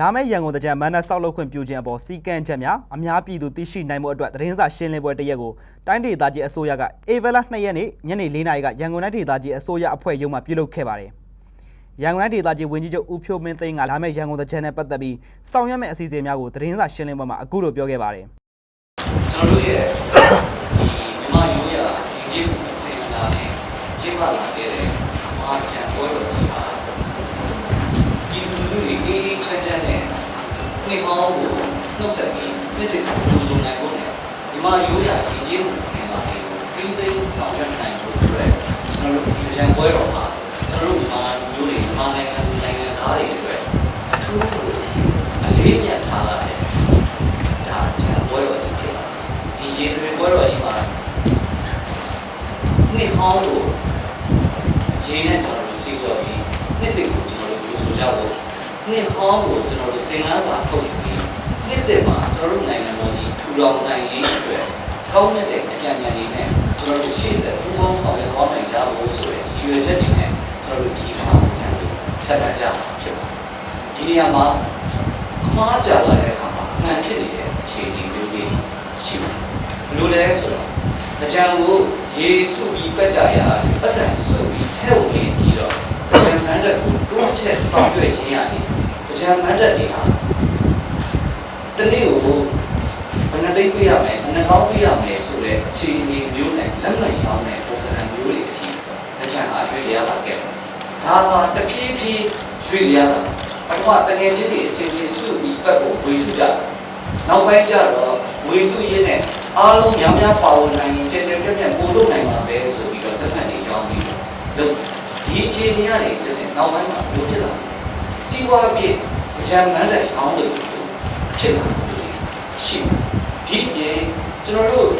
လာမယ့်ရန်ကုန်တကြံမန္တဆောက်လုပ်ခွင့်ပြုခြင်းအပေါ်စီကံချက်များအများပြည်သူသိရှိနိုင်မှုအတွက်သတင်းစာရှင်းလင်းပွဲတစ်ရက်ကိုတိုင်းဒေသကြီးအစိုးရကအေဗလာ2ရက်နေ့ညနေ4နာရီကရန်ကုန်တိုင်းဒေသကြီးအစိုးရအဖွဲ့ရုံးမှပြုလုပ်ခဲ့ပါတယ်။ရန်ကုန်တိုင်းဒေသကြီးဝန်ကြီးချုပ်ဦးဖြိုးမင်းသိန်းကလာမယ့်ရန်ကုန်တကြံနဲ့ပတ်သက်ပြီးဆောင်ရွက်မယ့်အစီအစဉ်များကိုသတင်းစာရှင်းလင်းပွဲမှာအခုလိုပြောခဲ့ပါတယ်။ကျွန်တော်တို့ရဲ့ တွေအေးအေးချမ်းချမ်းနဲ့နေဟောင်းကိုနှုတ်ဆက်ပြီးနှစ်သက်ကိုကြိုးနိုင်ဖို့နဲ့မြန်မာရိုးရာရှင်ကြီးမှုအစဉ်အလာတွေကိုပြင်းသိမ်းဆောင်ရွက်နိုင်ဖို့အတွက်ကျွန်တော်တို့ဒီချန်ပွဲတော်မှာကျွန်တော်တို့မြန်မာလူမျိုးတွေမြန်မာနိုင်ငံလူနိုင်ငံသားတွေအတွက်အထူးအလေးမြတ်ထားလာတဲ့ဒါချန်ပွဲတော်ကြီးဖြစ်ပါတယ်ဒီရေတွေပွဲတော်ကြီးမှာနှစ်ဟောင်းကိုရေနဲ့ကျွန်တော်တို့စီးကြောပြီးနှစ်တွေကိုကျွန်တော်တို့ယူဆိုကြလို့ နှစ်ဟောင်းကိုကျွန်တော်တို့သင်ခန်းစာထုတ်ယူပြီးနှစ်သက်မှာကျွန်တော်တို့နိုင်ငံတော်ကြီးထူထောင်နိုင်ရေးအတွက်ကောင်းတဲ့အကြံဉာဏ်တွေနဲ့ကျွန်တော်တို့ရှေ့ဆက်ပူးပေါင်းဆောင်ရွက်သွားနိုင်ကြဖို့ဆိုတဲ့ရည်ရွယ်ချက်တွေနဲ့ကျွန်တော်တို့ဒီမှာကျန်လို့ထပ်ထပ်ကြဖြစ်ပါတယ်ဒီနေရာမှာအမှားကြလာတဲ့အခါမှာအမှန်ဖြစ်နေတဲ့အခြေအနေမျိုးတွေရှိပါတယ်ဘယ်လိုလဲဆိုတော့အကြံကိုရေစုပြီးပက်ကြရပတ်စံစုပြီးထဲဝင်ပြီးတော့အကြံမန္တကိုတွန်းချက်ဆောင်ရွက်ရင်းရတယ်အ ကြံမန္တတွေဟာတနေ့ကိုဘယ်နှသိပ်ပြရမယ်ဘယ်နှကောင်းပြရမယ်ဆိုတဲ့အခြေအနေမျိုးနဲ့လက်မှတ်ရောင်းတဲ့ပုံစံမျိုးတွေအထိအကြံအားရွေးရလာခဲ့တယ်ဒါကတဖြည်းဖြည်းရွေးရလာပထမတကယ်ချင်းတွေအချင်းချင်းစုပြီးပတ်ကိုဝေစုကြတယ်နောက်ပိုင်းကျတော့ဝေစုရင်းနဲ့အားလုံးများများပါဝင်နိုင်ရင်ကြည်ကြည်ပြည့်ပြည့်ပို့လို့နိုင်မှာပဲဆိုပြီးတော့တစ်ဖက်နေရောင်းပြီးလို့ဒီအခြေအနေရတယ်တစ်စင်နောက်ပိုင်းမှာပြောဖြစ်လာတယ် စီးပွားဖြစ်အကြံမန်းတဲ့ရောင်းလို့ဖြစ်လာတယ်ရှိဒီပြင်ကျွန်တော်တို့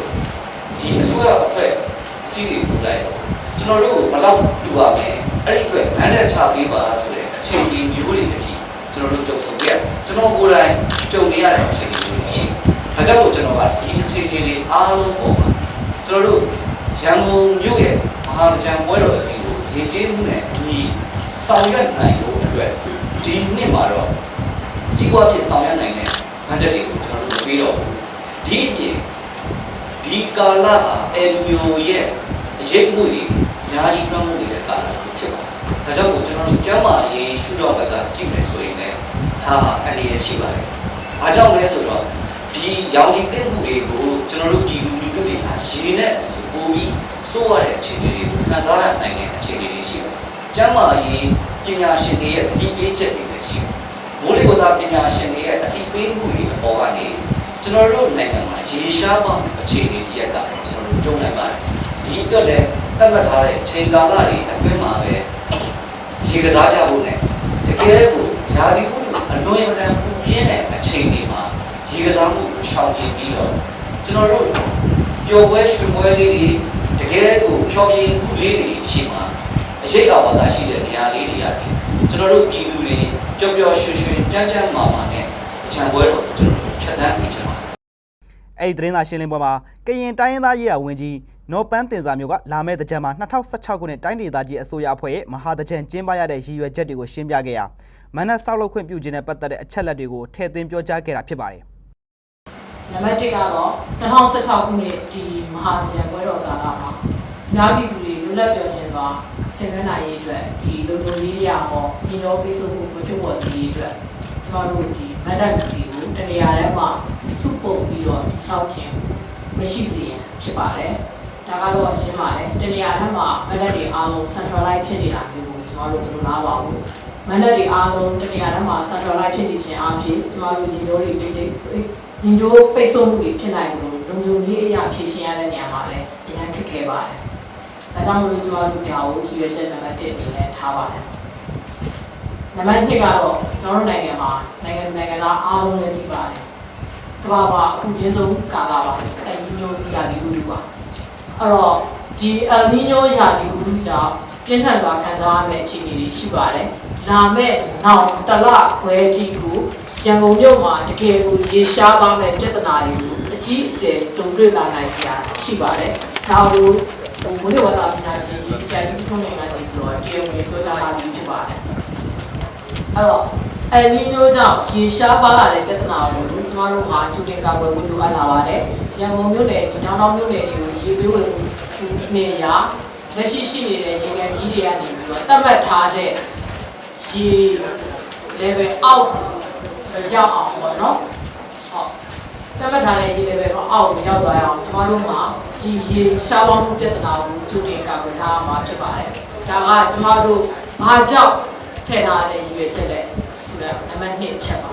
ဒီအစိုးရအဖွဲ့အစည်းတွေကိုလိုက်ကျွန်တော်တို့ဘယ်တော့လူပါမယ်အဲ့ဒီအတွက်မန်းတဲ့ချပေးပါဆိုတဲ့အခြေအနေမျိုးတွေအထိကျွန်တော်တို့ကြုံဆုံခဲ့ကျွန်တော်ကိုယ်တိုင်ကြုံနေရတဲ့အခြေအနေတွေရှိဒါကြောင့်ကျွန်တော်ကဒီအခြေအနေတွေအားလုံးပေါ်မှာကျွန်တော်တို့ရန်ကုန်မြို့ရဲ့မဟာကြံပွဲတော်အကြီးကိုရည်ကြီးမှုနဲ့အညီဆောင်ရွက်နိုင်ဖို့အတွက်ဒီနှစ်မှာတော့ စီးပွားဖြစ်ဆောင်ရွက်နိုင်တဲ့ဘတ်ဂျက်တွေကိုကျွန်တော်တို့ပြီးတော့ဒီအပြင်ဒီကာလဟာအယ်လူမျိုးရဲ့အရေးမှုတွေအများကြီးနှောင့်မှုတွေတဲ့ကာလဖြစ်ပါတယ်ဒါကြောင့်မို့ကျွန်တော်တို့ကျမ်းမာရေးရှုတော့ဘက်ကကြည့်မယ်ဆိုရင်လည်းဒါဟာအနေရရှိပါတယ်။အားကြောင့်လဲဆိုတော့ဒီရောင်ကြီးသိမှုတွေကိုကျွန်တော်တို့ဒီလူလူတွေကရေနဲ့ပိုပြီးစိုးရတဲ့အခြေအနေတွေကိုခံစားရနိုင်တဲ့အခြေအနေတွေရှိပါတယ်။ကျမ်းမာရေးပညာရှင်တွေရဲ့အကြီးပေးချက်တွေလည်းရှိပါတယ်။ မိုးလေဝသပညာရှင်တွေရဲ့အတိပေးမှုတွေအပေါ်ကနေကျွန်တော်တို့နိုင်ငံမှာရေရှားမှအခြေအနေတရက်ကကျွန်တော်တို့ကြုံနိုင်ပါတယ်။ဒီအတွက်လည်းသတ်မှတ်ထားတဲ့ချိန်ကာလတွေအတွင်းမှာပဲရေကစားကြဖို့နဲ့တကယ်ကိုဓာတိဥတုအလွန်အမတန်ပူပြင်းတဲ့အချိန်တွေမှာရေကစားမှုကိုရှောင်ကျဉ်ပြီးတော့ကျွန်တော်တို့ပျော်ပွဲရွှင်ပွဲလေးတွေတကယ်ကိုဖြောပြင်းမှုလေးတွေရှိမှာအရေးအပါကရှိတဲ့နေရာလေးတွေရတယ်ကျွန်တော်တို့ပြည်သူတွေပျော်ပျော်ရွှင်ရွှင် ကြမ်းကြမ်းမာမာနဲ့အချံပွဲတော်ကျွန်တော်တို့ဖြတ်သန်းစီချင်ပါတယ်အဲ့ဒီသတင်းစာရှင်းလင်းပွဲမှာကရင်တိုင်းရင်းသားရေးရာဝန်ကြီးနော်ပန်းတင်စာမျိုးကလာမယ့်တကြံမှာ2016ခုနှစ်တိုင်းဒေသကြီးအစိုးရအဖွဲ့ရဲ့မဟာတကြံကျင်းပရတဲ့ရည်ရွယ်ချက်တွေကိုရှင်းပြခဲ့ရာမနက်ဆောက်လုပ်ခွင့်ပြုခြင်းနဲ့ပတ်သက်တဲ့အချက်လက်တွေကိုထည့်သွင်းပြောကြားခဲ့တာဖြစ်ပါတယ်နံပါတ်1ကတော့2016ခုနှစ်ဒီမဟာဗကြံပွဲတော်ကာလမှာများပြည်သူတွေလွတ်လပ်ပျော်ရွှင်စွာဆင်နွှဲနိုင်ရေးအတွက်ဒီလုံခြုံရေးရဟောဒီလိုပိစုမှုမဖြစ်ပေါ်စေရေးအတွက် ကျွန်တော်တို့ဒီမန္တလေးကိုတနေရာထဲမှာစုပုတ်ပြီးတော့ဒီဆောက်ခြင်းမရှိစေရန်ဖြစ်ပါတယ်ဒါကတော့ရှင်းပါတယ်တနေရာထဲမှာမန္တလေးအားလုံး centralize ဖြစ်နေတာမျိုးကိုကျွန်တော်တို့ဘယ်လိုလားပါဘူးမန္တလေးအားလုံးတနေရာထဲမှာ centralize ဖြစ်နေခြင်းအပြင်ကျွန်တော်တို့ဒီလိုတွေပိစိဒီလိုပိတ်ဆို့မှုတွေဖြစ်နိုင်လို့လုံခြုံရေးအရာဖြည့်ရှင်ရတဲ့နေရာမှာလည်းအများခက်ခဲပါတယ်ဒါကြောင့်မလို့ကျွန်တော်တို့ဒါကိုရည်ရွယ်ချက်နံပါတ်1အနေနဲ့ထားပါတယ် နံပါတ်2ကတော့ကျွန်တော်တို့နိုင်ငံမှာနိုင်ငံနိုင်ငံသားအားလုံးလည်းသိပါတယ်ကမ္ဘာမှာအခုရင်းဆုံးကာလပါတိုင်ညိုရာဒီဥတုပါအဲ့တော့ဒီအယ်နီညိုရာဒီဥတုကြောင့်ပြင်းထန်စွာခံစားရမယ့်အခြေအနေတွေရှိပါတယ်လာမယ့်နောက်တစ်လခွဲတိကိုရန်ကုန်မြို့မှာတကယ်ကိုရေရှားသွားမယ့်ပြဿနာတွေကိုအကြီးအကျယ်ကြုံတွေ့လာနိုင်စရာရှိပါတယ်ဒါကိုဟိုဘုရားဝါဒပညာရှင်ကြီးဆရာကြီးထွန်းနေကတည်းကပြောတရားဝင်ပြောကြားလာပြီးဖြစ်ပါတယ် အဲ့တော့အဲလီညိုကြောင့်ရေရှားပါလာတဲ့ပြဿနာကိုကျမတို့မှာချူတင်ကာကွယ်ဖို့လိုအပ်လာပါတယ်။ရန်ကုန်မြို့နယ်ဒီတောင်တောင်မြို့နယ်တွေကိုရေပေးဝေမှုနေရာလက်ရှိရှိနေတဲ့ရေကန်ကြီးတွေကနေပြီးတော့တတ်မှတ်ထားတဲ့ရေ level အောက်ရောက်အောင်ပေါ့နော်။ဟုတ်တတ်မှတ်ထားတဲ့ရေ level အောက်ကိုရောက်သွားအောင်ကျမတို့မှာဒီရေရှားပေါင်းမှုပြဿနာကိုချူတင်ကာကွယ်ထားမှာဖြစ်ပါတယ်။ဒါကကျမတို့ဘာကြောင့် ထည့်ထားတဲ့ရည်ရွယ်ချက်လဲဆိုတော့နံပါတ်1ချက်ပါ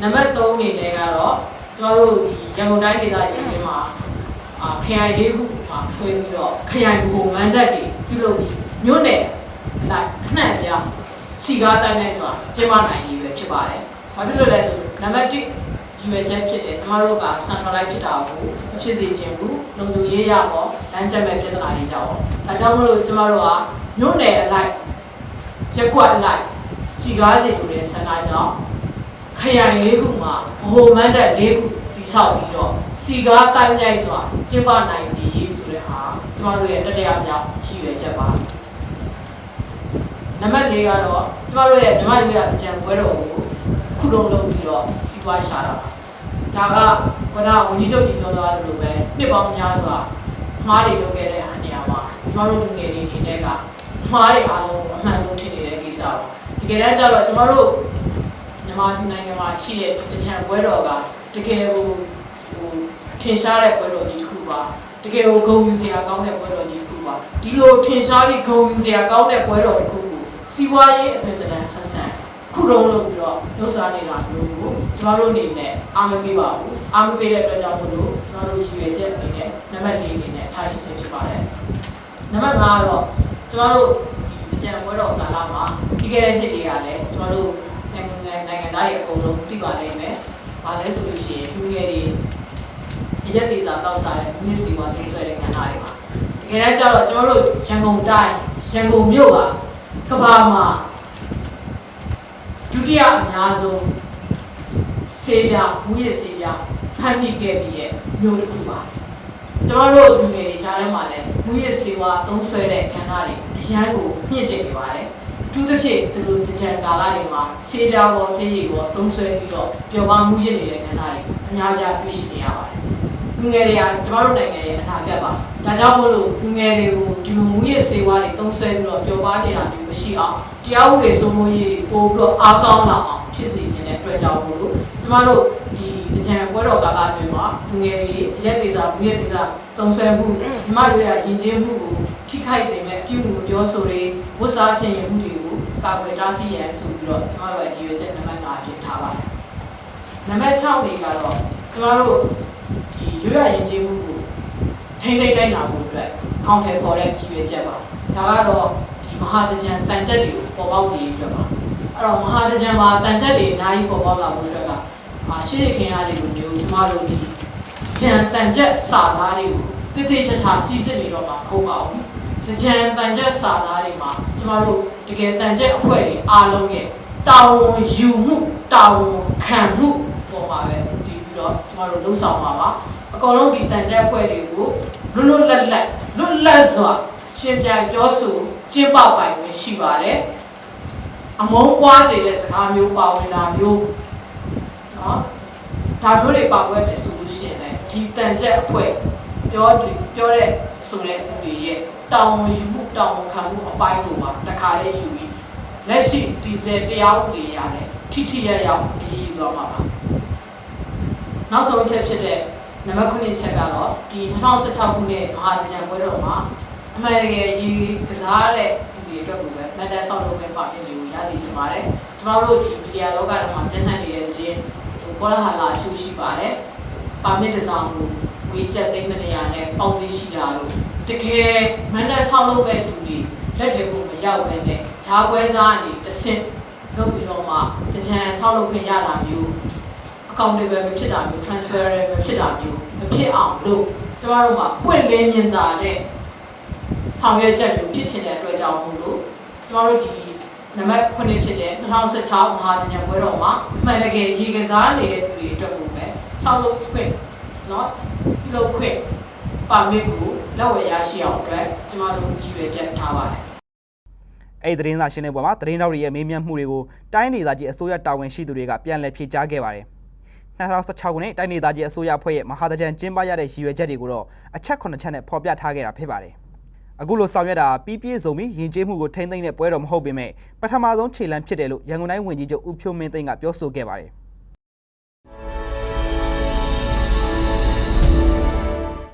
နံပါတ်3အနေနဲ့ကတော့ကျမတို့ဒီရန်ကုန်တိုင်းဒေသကြီးအတွင်းမှာအာခရိုင်လေးခုမှာထွေးပြီးတော့ခရိုင်ဘူမန်ဒတ်တွေပြုလုပ်ပြီးမြို့နယ်လိုက်အနှံ့ပြစီကားတိုင်းတိုင်းဆိုတာကျင်းပနိုင်ရည်ပဲဖြစ်ပါတယ်။ဘာဖြစ်လို့လဲဆိုတော့နံပါတ်1ယူရချက်ဖြစ်တယ်ကျမတို့က centralize ဖြစ်တာကိုမဖြစ်စေချင်ဘူးလုံခြုံရေးရပေါ့လမ်းကျက်မဲ့ပြဿနာတွေကြောင့်ပေါ့ဒါကြောင့်မလို့ကျမတို့ကမြို့နယ်အလိုက် ရက်ကွက်အလိုက်စီကားစီလိုတဲ့ဆန္ဒကြောင့်ခရိုင်လေးခုမှာဘိုမန်တက်လေးခုတိဆောက်ပြီးတော့စီကားတိုင်းမြိုက်စွာကျင်းပနိုင်စီရေးဆိုတဲ့ဟာကျမတို့ရဲ့တတရားမြောက်ရှိရချက်ပါနံပါတ်၄ကတော့ကျမတို့ရဲ့မြမရွေးရအကြံပွဲတော်ကိုခုလုံးလုံးပြီးတော့စီးပွားရှာတာပါဒါကဘုရားဝန်ကြီးချုပ်ကြီးပြောသွားသလိုပဲနှစ်ပေါင်းများစွာမှားတွေလုပ်ခဲ့တဲ့အနေအမှာကျမတို့လူငယ်တွေအနေနဲ့က မှားတွေအားလုံးကိုအမှန်လုံးထင်နေတဲ့ကိစ္စပါတကယ်တမ်းကျတော့ကျမတို့မြန်မာနိုင်ငံမှာရှိတဲ့တချံပွဲတော်ကတကယ်ကိုဟိုထင်ရှားတဲ့ပွဲတော်ကြီးတစ်ခုပါတကယ်ကိုဂုဏ်ယူစရာကောင်းတဲ့ပွဲတော်ကြီးတစ်ခုပါဒီလိုထင်ရှားပြီးဂုဏ်ယူစရာကောင်းတဲ့ပွဲတော်တစ်ခုကိုစီးပွားရေးအသွင်သဏ္ဍာန်ဆန်းဆန်းခုတုံးလို့ပြီးတော့လှုပ်ရှားနေတာမျိုးကိုကျမတို့အနေနဲ့အားမပေးပါဘူးအားမပေးတဲ့အတွက်ကြောင့်မို့လို့ကျမတို့ရည်ရွယ်ချက်အနေနဲ့နံပါတ်၄အနေနဲ့ထားရှိခြင်းဖြစ်ပါတယ်နံပါတ်5ကတော့ ကျမတို့ဒီအကြံပွဲတော်ကာလမှာပြီးခဲ့တဲ့နှစ်တွေကလည်းကျမတို့နိုင်ငံနိုင်ငံသားတွေအကုန်လုံးသိပါလိမ့်မယ်။ဘာလဲဆိုလို့ရှိရင်လူငယ်တွေအရက်သေးစာတောက်စားတဲ့မြစ်စီဝါတင်းဆွဲတဲ့ခန္ဓာတွေပါတကယ်တမ်းကျတော့ကျွန်တော်တို့ရန်ကုန်တိုင်းရန်ကုန်မြို့ကကဘာမှာဒုတိယအများဆုံးဆေးပြမူရစ်ဆေးပြဖမ်းမိခဲ့ပြီးရဲ့မြို့တစ်ခုပါ ကျွန်တော်တို့လူငယ်တွေကြားထဲမှာလည်းမူရစ်ဆေးဝါသုံးဆွဲတဲ့ခန္ဓာတွေအရန်ကိုမြင့်တက်နေပါတယ်အထူးသဖြင့်ဒီလိုတကြံကာလတွေမှာဆေးပြားရောဆေးရည်ရောသုံးဆွဲပြီးတော့ပျော်ပါမှုရစ်နေတဲ့ခန္ဓာတွေအများပြားတွေ့ရှိနေရပါတယ်လူငယ်တွေကကျမတို့နိုင်ငံရဲ့အနာဂတ်ပါဒါကြောင့်မို့လို့လူငယ်တွေကိုဒီလိုမူရစ်ဆေးဝါးတွေသုံးဆွဲပြီးတော့ပျော်ပါနေတာမျိုးမရှိအောင်တရားဥပဒေစိုးမိုးရေးပို့ပြီးတော့အားကောင်းလာအောင်ဖြစ်စေခြင်းတဲ့အတွက်ကြောင့်မို့လို့ကျမတို့ ဒီတကြံပွဲတော်ကာလအတွင်းမှာလူငယ်တွေအရက်သေးစာမူရစ်သေးစာသုံးဆွဲမှုမြမရွေးရယဉ်ကျေးမှုကိုထိခိုက်စေမဲ့အပြုအမူပြောဆိုတွေဝတ်စားဆင်ရင်မှုတွေကိုကာကွယ်တားဆီးရန်ဆိုပြီးတော့ကျမတို့ရဲ့ရည်ရွယ်ချက်နံပါတ်5အဖြစ်ထားပါတယ်နံပါတ်6တွေကတော့ကျမတို့ဒီရွေးရယဉ်ကျေးမှုကိုထိမ့်သိမ့်တိုင်းလာဖို့အတွက်ကောင်းတယ်ပေါ်တဲ့ရည်ရွယ်ချက်ပါဒါကတော့ဒီမဟာတကြံတန်ချက်တွေကိုပေါ်ပေါက်စေရအတွက်ပါအဲ့တော့မဟာတကြံမှာတန်ချက်တွေအများကြီးပေါ်ပေါက်လာဖို့အတွက်က အာရှေ့ခင်ရတယ်လို့မျိုးကျမတို့ဒီကြံတန်ချက်စာသားတွေကိုတိတိကျကျစီစစ်နေတော့မှာမဟုတ်ပါဘူးကြံတန်ချက်စာသားတွေမှာကျမတို့တကယ်တန်ချက်အဖွဲ့တွေအားလုံးရဲ့တာဝန်ယူမှုတာဝန်ခံမှုပေါ်မှာပဲတည်ပြီးတော့ကျမတို့လှုပ်ဆောင်မှာပါအကောင်လုံးဒီတန်ချက်အဖွဲ့တွေကိုလွတ်လွတ်လပ်လပ်လွတ်လပ်စွာရှင်းပြပြောဆိုကျင့်ပပိုင်ဝင်ရှိပါတယ်အမုန်းပွားစေတဲ့စကားမျိုးပါဝင်တာမျိုး နော်ဒါမျိုးတွေပါဝင်မယ်ဆိုလို့ရှိရင်လည်းဒီတန်ချက်အဖွဲ့ပြောပြောတဲ့ဆိုတဲ့သူတွေရဲ့တောင်းဝန်ယူမှုတောင်းဝန်ခံမှုအပိုင်းကိုပါတခါလေးယူပြီးလက်ရှိဒီဇယ်တရားဥပဒေရတယ်ထိထိရရောက်အရေးယူသွားမှာပါနောက်ဆုံးချက်ဖြစ်တဲ့နံပါတ်9ချက်ကတော့ဒီ2016ခုနှစ်မဟာတကြံပွဲတော်မှာအမှန်တကယ်ရည်ကစားတဲ့လူတွေအတွက်ကိုပဲမန်တက်ဆောက်လုပ်မဲ့ပါပြင်တွေကိုရစီချင်ပါတယ်ကျမတို့ဒီမီဒီယာလောကထဲမှာပြန့်နှံ့နေတဲ့ခြင်းဟို ကောလာဟာလာအချို့ရှိပါတယ်ပါမစ်တစ်စောင်းကိုဝေးချက်သိမ်းမနေရနဲ့ပေါက်စီးရှိတာလို့တကယ်မန်တက်ဆောက်လုပ်မဲ့လူတွေလက်ထဲကိုမရောက်ဘဲနဲ့ဈာပွဲစားအနေတဆင့်လုပ်ပြီးတော့မှတကြံဆောက်လုပ်ခွင့်ရတာမျိုး accountable မဖြစ်တာမျိုး transferable မဖြစ်တာမျိုးမဖြစ်အောင်လို့ကျမတို့ကပွင့်လင်းမြင်သာတဲ့ဆောင်ရွက်ချက်မျိုးဖြစ်ချင်တဲ့အတွက်ကြောင့်မို့လို့ကျမတို့ဒီ နံပါတ်9ဖြစ်တဲ့2016မဟာတញ្ញပွဲတော်မှာအမှန်တကယ်ရေကစားနေတဲ့သူတွေအတွက်ကိုပဲဆောက်လုပ်ခွင့်เนาะပြုလုပ်ခွင့်ပါမစ်ကိုလက်ဝယ်ရရှိအောင်အတွက်ကျမတို့ရည်ရွယ်ချက်ထားပါတယ် အဲ့ဒီသတင်းစာရှင်းလင်းပွဲမှာသတင်းတော်တွေရဲ့မေးမြန်းမှုတွေကိုတိုင်းဒေသကြီးအစိုးရတာဝန်ရှိသူတွေကပြန်လည်ဖြေကြားခဲ့ပါတယ်2016ခုနှစ်တိုင်းဒေသကြီးအစိုးရအဖွဲ့ရဲ့မဟာတကြံကျင်းပရတဲ့ရည်ရွယ်ချက်တွေကိုတော့အချက်9ချက်နဲ့ဖော်ပြထားခဲ့တာဖြစ်ပါတယ် အခုလိုဆောင်ရွက်တာပြီးပြည့်စုံပြီးယဉ်ကျေးမှုကိုထိန်းသိမ်းတဲ့ပွဲတော်မဟုတ်ပေမဲ့ပထမဆုံးခြေလှမ်းဖြစ်တယ်လို့ရန်ကုန်တိုင်းဝန်ကြီးချုပ်ဦးဖြိုးမင်းသိန်းကပြောဆိုခဲ့ပါတယ်